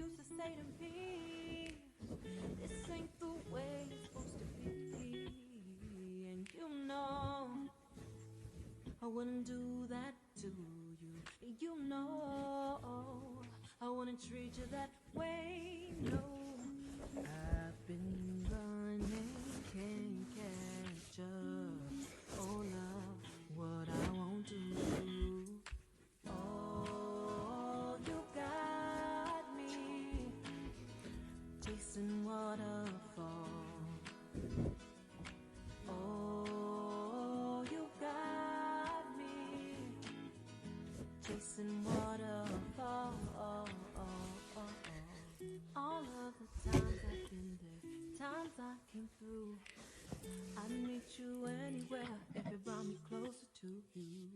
you say to me? This ain't the way it's supposed to be. And you know, I wouldn't do that to you. You know, I wouldn't treat you that way. No, I've been chasing waterfall. All of the times I've been there, times I came through. I'd meet you anywhere if it brought me closer to you.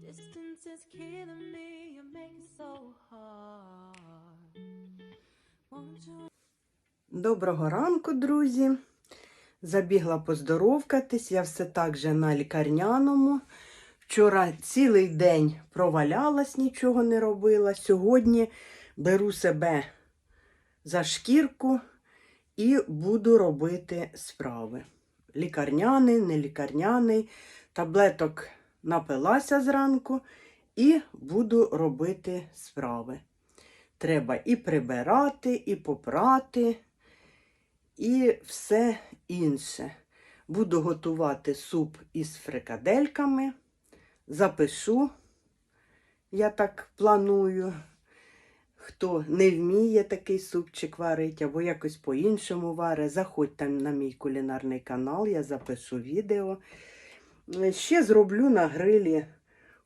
Distance is killing me, you make it so hard. Won't you Доброго ранку, друзі. Забігла поздоровкатись, я все так же на лікарняному. Вчора цілий день провалялась, нічого не робила. Сьогодні беру себе за шкірку і буду робити справи. Лікарняний, не лікарняний, таблеток напилася зранку і буду робити справи. Треба і прибирати, і попрати, і все інше. Буду готувати суп із фрикадельками. Запишу, я так планую. Хто не вміє такий супчик варити або якось по-іншому варить, заходьте на мій кулінарний канал, я запишу відео. Ще зроблю на грилі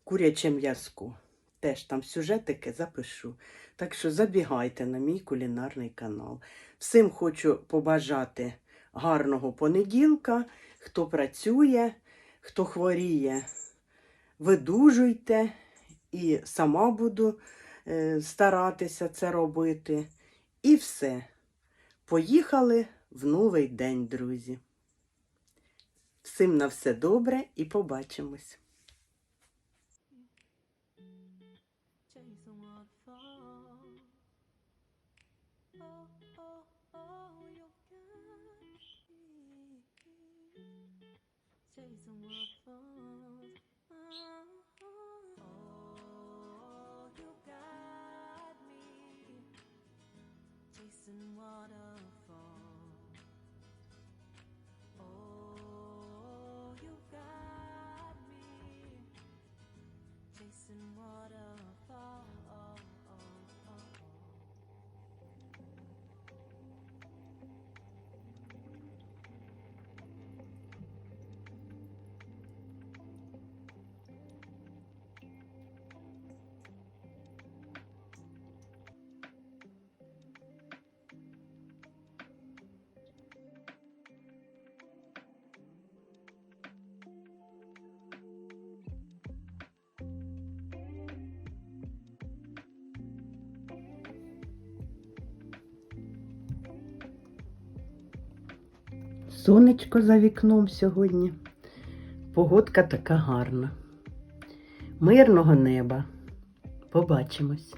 куряче м'язко. Теж там сюжетики запишу. Так що забігайте на мій кулінарний канал. Всім хочу побажати гарного понеділка. Хто працює, хто хворіє, видужуйте і сама буду е, старатися це робити. І все. Поїхали в новий день, друзі. Всім на все добре і побачимось. chase a waterfall? Сонечко за вікном сьогодні. Погодка така гарна. Мирного неба. Побачимось.